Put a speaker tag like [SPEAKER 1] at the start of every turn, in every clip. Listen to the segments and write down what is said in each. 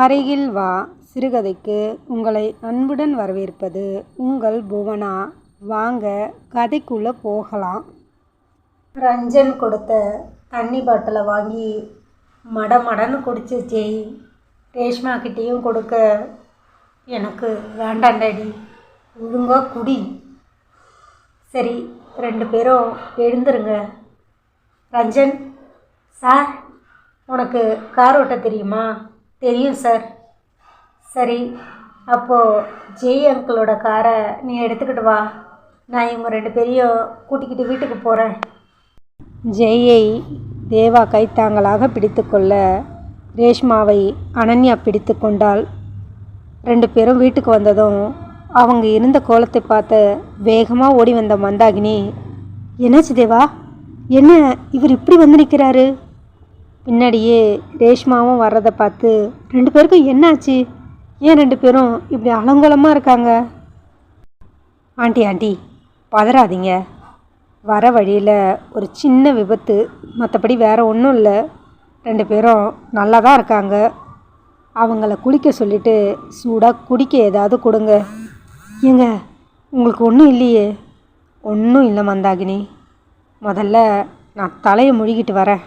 [SPEAKER 1] அருகில் வா சிறுகதைக்கு உங்களை அன்புடன் வரவேற்பது உங்கள் புவனா. வாங்க கதைக்குள்ளே போகலாம். ரஞ்சன் கொடுத்த தண்ணி பாட்டிலை வாங்கி மட மடன்னு குடிச்சு ஜெய் ரேஷ்மா கிட்டேயும் கொடுக்க. எனக்கு வேண்டாண்டாடி ஒழுங்காக குடி. சரி ரெண்டு பேரும் எழுந்துருங்க. ரஞ்சன் சார் உனக்கு கார் ஓட்ட தெரியுமா? தெரியும் சார் சரி அப்போது ஜெய் அங்கிளோட காரை நீ எடுத்துக்கிட்டு வா. நான் இவங்க ரெண்டு பேரையும் கூட்டிக்கிட்டு வீட்டுக்கு போகிறேன் ஜெயை தேவா கைத்தாங்களாக பிடித்துக்கொள்ள ரேஷ்மாவை அனன்யா பிடித்து கொண்டாள். ரெண்டு பேரும் வீட்டுக்கு வந்ததும் அவங்க இருந்த கோலத்தை பார்த்து வேகமாக ஓடி வந்த மந்தாகினி என்னாச்சு தேவா? என்ன இவர் இப்படி வந்து நிற்கிறாரு பின்னாடியே ரேஷ்மாவும் வர்றதை பார்த்து ரெண்டு பேருக்கும் என்னாச்சு? ஏன் ரெண்டு பேரும் இப்படி அலங்கோலமாக இருக்காங்க? ஆண்டி ஆண்டி பதறாதீங்க. வர வழியில் ஒரு சின்ன விபத்து. மற்றபடி வேறு ஒன்றும் இல்லை. ரெண்டு பேரும் நல்லா தான் இருக்காங்க. அவங்கள குளிக்க சொல்லிட்டு சூடாக குடிக்க ஏதாவது கொடுங்க. ஏங்க உங்களுக்கு ஒன்றும் இல்லையே? ஒன்றும் இல்லை மந்தாகினி. முதல்ல நான் தலையை முழுகிட்டு வரேன்.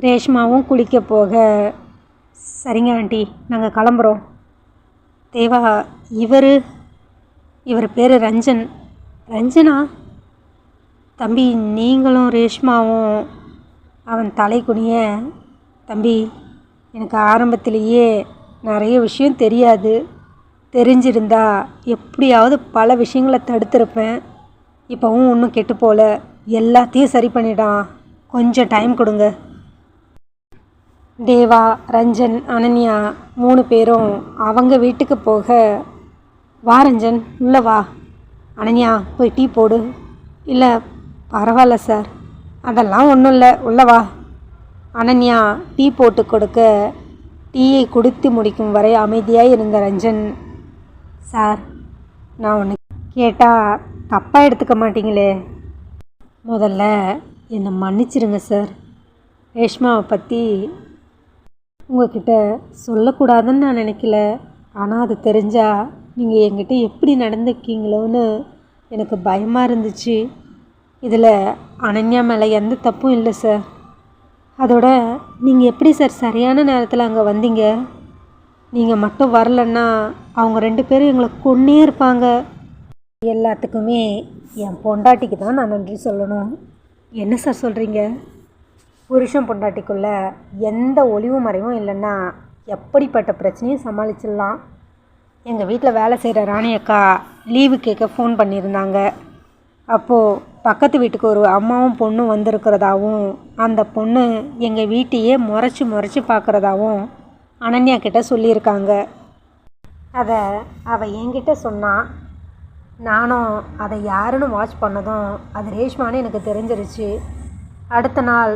[SPEAKER 1] ரேஷ்மாவும் குளிக்க போக சரிங்க ஆண்டி நாங்கள் கிளம்புறோம். தேவா இவர் இவர் பேர் ரஞ்சன். ரஞ்சனா? தம்பி நீங்களும் ரேஷ்மாவும் அவன் தலை குனிய தம்பி எனக்கு ஆரம்பத்திலேயே நிறைய விஷயம் தெரியாது. தெரிஞ்சிருந்தா எப்படியாவது பல விஷயங்களை தடுத்திருப்பேன். இப்போவும் ஒன்றும் கெட்டு போகல எல்லாத்தையும் சரி பண்ணிட்டான். கொஞ்சம் டைம் கொடுங்க. தேவா ரஞ்சன் அனன்யா மூணு பேரும் அவங்க வீட்டுக்கு போக வா ரஞ்சன் உள்ளே வா. அனன்யா போய் டீ போடு. இல்லை பரவாயில்ல சார். அதெல்லாம் ஒன்றும் இல்லை. உள்ள வா. அனன்யா டீ போட்டு கொடுக்க டீயை குடித்து முடிக்கும் வரை அமைதியாக இருந்த ரஞ்சன் சார் நான் ஒன்று கேட்டால் தப்பாக எடுத்துக்க மாட்டீங்களே. முதல்ல என்னை மன்னிச்சிருங்க சார். ரேஷ்மாவை பற்றி உங்ககிட்ட சொல்லக்கூடாதுன்னு நான் நினைக்கல. ஆனால் அது தெரிஞ்சால் நீங்கள் என்கிட்ட எப்படி நடந்துக்கீங்களோன்னு எனக்கு பயமாக இருந்துச்சு. இதில் அனன்யா மேலே எந்த தப்பும் இல்லை சார். அதோட நீங்கள் எப்படி சார் சரியான நேரத்தில் அங்கே வந்தீங்க? நீங்கள் மட்டும் வரலன்னா அவங்க ரெண்டு பேரும் எங்களை கொன்னே இருப்பாங்க. எல்லாத்துக்குமே என் பொண்டாட்டிக்கு தான் நான் நன்றி சொல்லணும். என்ன சார் சொல்கிறீங்க புருஷன் பொண்டாட்டிக்குள்ள எந்த ஒளிவு மறைவும் இல்லைன்னா எப்படிப்பட்ட பிரச்சனையும் சமாளிச்சிடலாம். எங்கள் வீட்டில் வேலை செய்கிற ராணி அக்கா லீவு கேட்க ஃபோன் பண்ணியிருந்தாங்க. அப்போது பக்கத்து வீட்டுக்கு ஒரு அம்மாவும் பொண்ணும் வந்திருக்கிறதாவும் அந்த பொண்ணு எங்கள் வீட்டையே முறைச்சி முறைச்சி பார்க்குறதாவும் அனன்யா கிட்ட சொல்லியிருக்காங்க. அதை அவள் என்கிட்ட சொன்னா நானும் அதை யாருன்னு வாட்ச் பண்ணதும் அது ரேஷ்மான்னு எனக்கு தெரிஞ்சிருச்சு. அடுத்த நாள்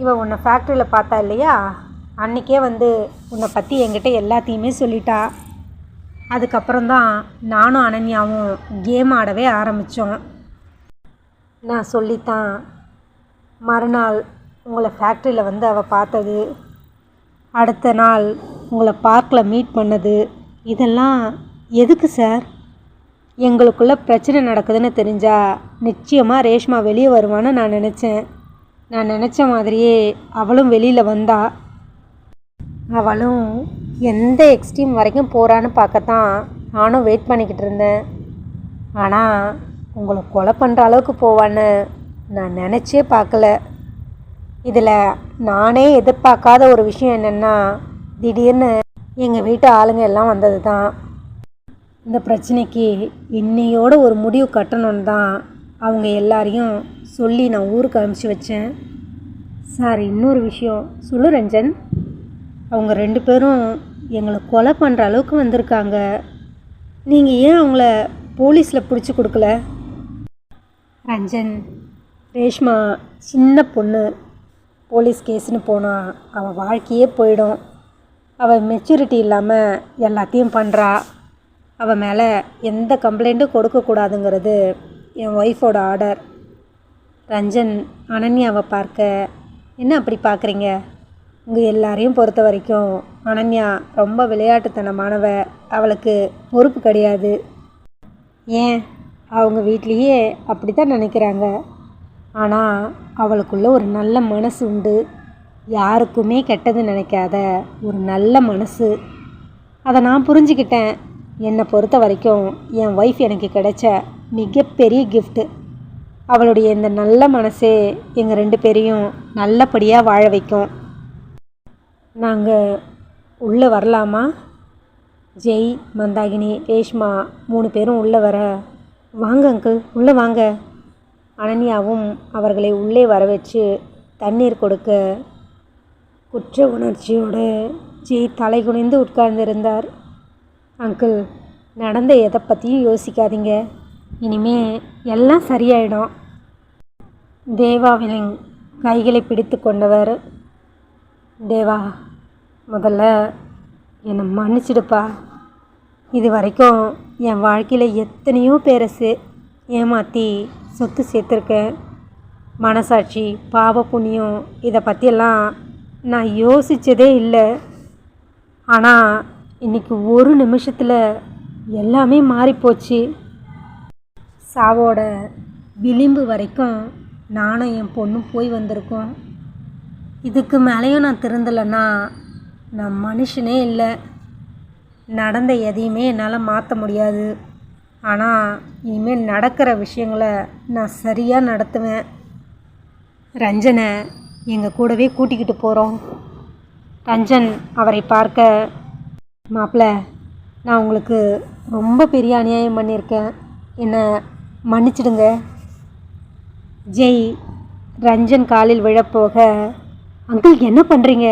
[SPEAKER 1] இவள் உன்னை ஃபேக்ட்ரியில் பார்த்தா இல்லையா? அன்றைக்கே வந்து உன்னை பற்றி என்கிட்ட எல்லாத்தையுமே சொல்லிட்டா. அதுக்கப்புறம் தான் நானும் அனன்யாவும் கேம் ஆடவே ஆரம்பித்தோம் நான் சொல்லித்தான் மறுநாள் உங்களை ஃபேக்ட்ரியில் வந்து அவள் பார்த்தது. அடுத்த நாள் உங்களை பார்க்கில் மீட் பண்ணது. இதெல்லாம் எதுக்கு சார் எங்களுக்குள்ள பிரச்சனை நடக்குதுன்னு தெரிஞ்சால் நிச்சயமாக ரேஷ்மா வெளியே வருவான்னு நான் நினச்சேன். நான் நினச்ச மாதிரியே அவளும் வெளியில் வந்தா அவளும் எந்த எக்ஸ்ட்ரீம் வரைக்கும் போகிறான்னு பார்க்கத்தான் நானும் வெயிட் பண்ணிக்கிட்டு இருந்தேன். ஆனால் உங்களை கொலை பண்ணுற அளவுக்கு போவான்னு நான் நினச்சே பார்க்கல. இதில் நானே எதிர்பார்க்காத ஒரு விஷயம் என்னென்னா திடீர்னு எங்கள் வீட்டு ஆளுங்க எல்லாம் வந்தது தான் இந்த பிரச்சனைக்கு இன்னையோட ஒரு முடிவு கட்டணும்னு தான் அவங்க எல்லாரையும் சொல்லி நான் ஊருக்கு அனுப்பிச்சி வச்சேன். சார் இன்னொரு விஷயம். சொல்லு ரஞ்சன். அவங்க ரெண்டு பேரும் எங்களை கொலை பண்ணுற அளவுக்கு வந்திருக்காங்க. நீங்கள் ஏன் அவங்கள போலீஸில் பிடிச்சி கொடுக்கல? ரஞ்சன் ரேஷ்மா சின்ன பொண்ணு. போலீஸ் கேஸ்னு போனால் அவள் வாழ்க்கையே போயிடும். அவள் மெச்சூரிட்டி இல்லாமல் எல்லாத்தையும் பண்ணுறா அவள் மேலே எந்த கம்ப்ளைண்ட்டும் கொடுக்கக்கூடாதுங்கிறது என் ஒய்ஃபோட ஆர்டர் ரஞ்சன் அனன்யாவை பார்க்க என்ன அப்படி பார்க்குறீங்க? உங்கள் எல்லாரையும் பொறுத்த வரைக்கும் அனன்யா ரொம்ப விளையாட்டுத்தனமானவ. அவளுக்கு பொறுப்பு கிடையாது. ஏன்? அவங்க வீட்லேயே அப்படி தான் நினைக்கிறாங்க. ஆனால் அவளுக்குள்ள ஒரு நல்ல மனசு உண்டு. யாருக்குமே கெட்டது நினைக்காத ஒரு நல்ல மனசு. அதை நான் புரிஞ்சுக்கிட்டேன். என்னை பொறுத்த வரைக்கும் என் ஒய்ஃப் எனக்கு கிடைச்ச மிகப்பெரிய கிஃப்ட்டு அவளுடைய இந்த நல்ல மனசே எங்கள் ரெண்டு பேரையும் நல்லபடியாக வாழ வைக்கும். நாங்கள் உள்ளே வரலாமா? ஜெய் மந்தாகினி ரேஷ்மா மூணு பேரும் உள்ளே வர வாங்க அங்கிள் உள்ளே வாங்க. அனன்யாவும் அவர்களை உள்ளே வர வச்சு தண்ணீர் கொடுக்க குற்ற உணர்ச்சியோடு ஜெய் தலை குனிந்து உட்கார்ந்திருந்தார். அங்கிள் நடந்த எதை பற்றியும் யோசிக்காதீங்க. இனிமே எல்லாம் சரியாயிடும். தேவாவிலின் கைகளை பிடித்து கொண்டவர். தேவா முதல்ல என்னை மன்னிச்சிடுப்பா. இது வரைக்கும் என் வாழ்க்கையில் எத்தனையோ பேரசு ஏமாற்றி சொத்து சேர்த்துருக்கேன். மனசாட்சி பாவ புண்ணியம் இதை பற்றியெல்லாம் நான் யோசித்ததே இல்லை. ஆனால் இன்றைக்கி ஒரு நிமிஷத்தில் எல்லாமே மாறிப்போச்சு. சாவோட விளிம்பு வரைக்கும் நானும் என் பொண்ணும் போய் வந்திருக்கோம். இதுக்கு மேலேயும் நான் திருந்தலைன்னா நான் மனுஷனே இல்லை. நடந்த எதையுமே என்னால் மாற்ற முடியாது. ஆனால் இனிமேல் நடக்கிற விஷயங்களை நான் சரியாக நடத்துவேன். ரஞ்சனை எங்கள் கூடவே கூட்டிக்கிட்டு போகிறோம் ரஞ்சன் அவரை பார்க்க மாப்பிள்ள நான் உங்களுக்கு ரொம்ப பெரிய அநியாயம் பண்ணியிருக்கேன். என்னை மன்னிச்சிடுங்க. ஜெய் ரஞ்சன் காலில் விழப்போக. அங்கிள் என்ன பண்ணுறீங்க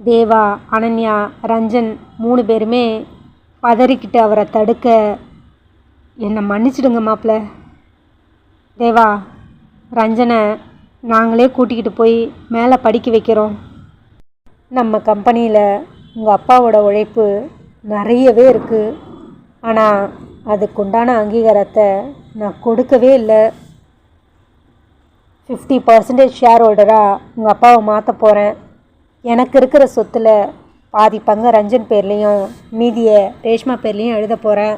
[SPEAKER 1] தேவா அனன்யா ரஞ்சன் மூணு பேருமே பதறிக்கிட்டு அவரை தடுக்க. என்னை மன்னிச்சிடுங்க மாப்பிள்ள தேவா ரஞ்சனை நாங்களே கூட்டிக்கிட்டு போய் மேலே படிக்க வைக்கிறோம். நம்ம கம்பெனியில் உங்கள் அப்பாவோட உழைப்பு நிறையவே இருக்குது. ஆனால் அதுக்குண்டான அங்கீகாரத்தை நான் கொடுக்கவே இல்லை. ஃபிஃப்டி பர்சன்டேஜ் ஷேர் ஹோல்டராக உங்கள் அப்பாவை மாற்ற போகிறேன் எனக்கு இருக்கிற சொத்தில் பாதி பங்கு ரஞ்சன் பேர்லேயும் மீதியை ரேஷ்மா பேர்லேயும் எழுத போகிறேன்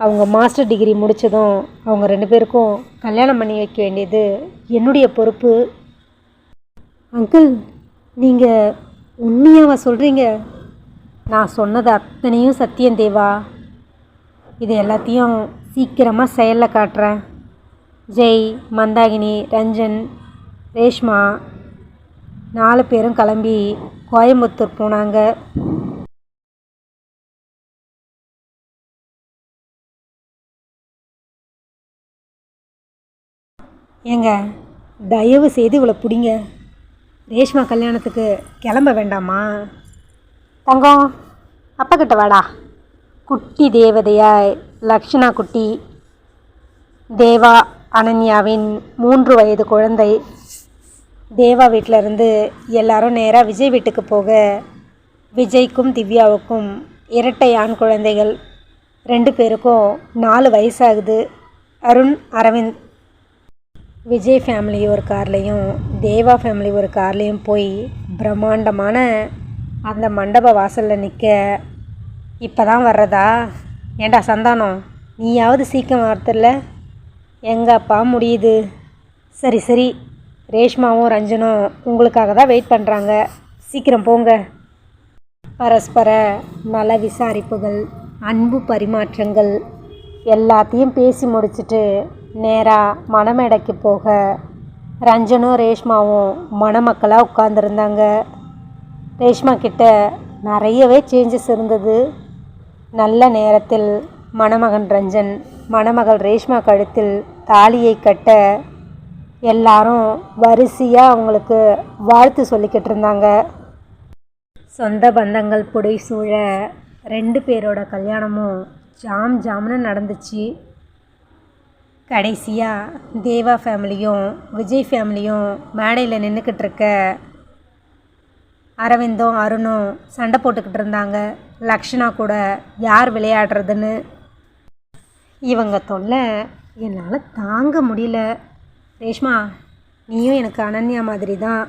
[SPEAKER 1] அவங்க மாஸ்டர் டிகிரி முடித்ததும் அவங்க ரெண்டு பேருக்கும் கல்யாணம் பண்ணி வைக்க வேண்டியது என்னுடைய பொறுப்பு. அங்கிள் நீங்கள் உண்மையாவா சொல்கிறீங்க நான் சொன்னது அத்தனையும் சத்தியம் தேவா. இது எல்லாத்தையும் சீக்கிரமாக செயலில் காட்டுறேன் ஜெய் மந்தாகினி ரஞ்சன் ரேஷ்மா நாலு பேரும் கிளம்பி கோயம்புத்தூர் போனாங்க. ஏங்க தயவு செய்து இவ்வளோ பிடிங்க. ரேஷ்மா கல்யாணத்துக்கு கிளம்ப வேண்டாமா? தங்கம் அப்பா கிட்ட வாடா. குட்டி தேவதையாய் லக்ஷணா குட்டி தேவா அனன்யாவின் மூன்று வயது குழந்தை. தேவா வீட்டிலருந்து எல்லாரும் நேராக விஜய் வீட்டுக்கு போக விஜய்க்கும் திவ்யாவுக்கும் இரட்டை ஆண் குழந்தைகள் ரெண்டு பேருக்கும் நாலு வயசாகுது. அருண் அரவிந்த் விஜய் ஃபேமிலி ஒரு கார்லேயும் தேவா ஃபேமிலி ஒரு கார்லேயும் போய் பிரம்மாண்டமான அந்த மண்டப வாசலில் நிற்க இப்போ தான் வர்றதா? ஏண்டா சந்தானம்? நீயாவது சீக்கிரம் வரத்தில்ல? எங்கப்பா முடியுது? சரி சரி. ரேஷ்மாவும் ரஞ்சனும் உங்களுக்காக தான் வெயிட் பண்ணுறாங்க சீக்கிரம் போங்க. பரஸ்பர நல விசாரிப்புகள் அன்பு பரிமாற்றங்கள் எல்லாத்தையும் பேசி முடிச்சுட்டு நேராக மணமேடைக்கு போக ரஞ்சனும் ரேஷ்மாவும் மணமக்களாக உட்காந்துருந்தாங்க ரேஷ்மா கிட்ட நிறையவே சேஞ்சஸ் இருந்தது. நல்ல நேரத்தில் மணமகன் ரஞ்சன் மணமகள் ரேஷ்மா கழுத்தில் தாலியை கட்ட எல்லாரும் வரிசையாக அவங்களுக்கு வாழ்த்து சொல்லிக்கிட்டு இருந்தாங்க. சொந்த பந்தங்கள் புடை சூழ ரெண்டு பேரோட கல்யாணமும் ஜாம் ஜாம்னு நடந்துச்சு. கடைசியாக தேவா ஃபேமிலியும் விஜய் ஃபேமிலியும் மேடையில் நின்றுக்கிட்டு இருக்க அரவிந்தும் அருணும் சண்டை போட்டுக்கிட்டு இருந்தாங்க. லக்ஷனா கூட யார் விளையாடுறதுன்னு. இவங்க தொல்லை என்னால் தாங்க முடியல. ரேஷ்மா நீயும் எனக்கு அனன்யா மாதிரி தான்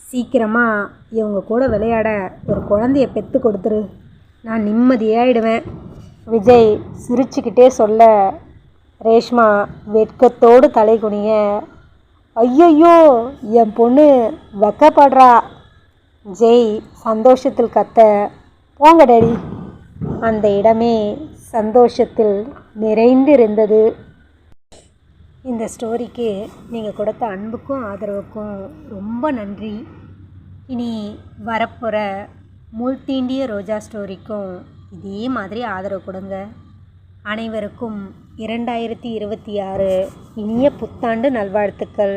[SPEAKER 1] சீக்கிரமாக இவங்க கூட விளையாட ஒரு குழந்தைய பெற்று கொடுத்துரு. நான் நிம்மதியாயிடுவேன். விஜய் சிரிச்சுக்கிட்டே சொல்ல ரேஷ்மா வெட்கத்தோடு தலை குனிய ஐயையோ என் பொண்ணு வெக்கப்படுறா. ஜெய். சந்தோஷத்தில் கத்த. போங்க டேடி. அந்த இடமே சந்தோஷத்தில் நிறைந்திருந்தது. இந்த ஸ்டோரிக்கு நீங்கள் கொடுத்த அன்புக்கும் ஆதரவுக்கும் ரொம்ப நன்றி. இனி வரப்போகிற முள்தீண்டிய ரோஜா ஸ்டோரிக்கும் இதே மாதிரி ஆதரவு கொடுங்க. அனைவருக்கும் இரண்டாயிரத்தி இருபத்தி ஆறு இனிய புத்தாண்டு நல்வாழ்த்துக்கள்.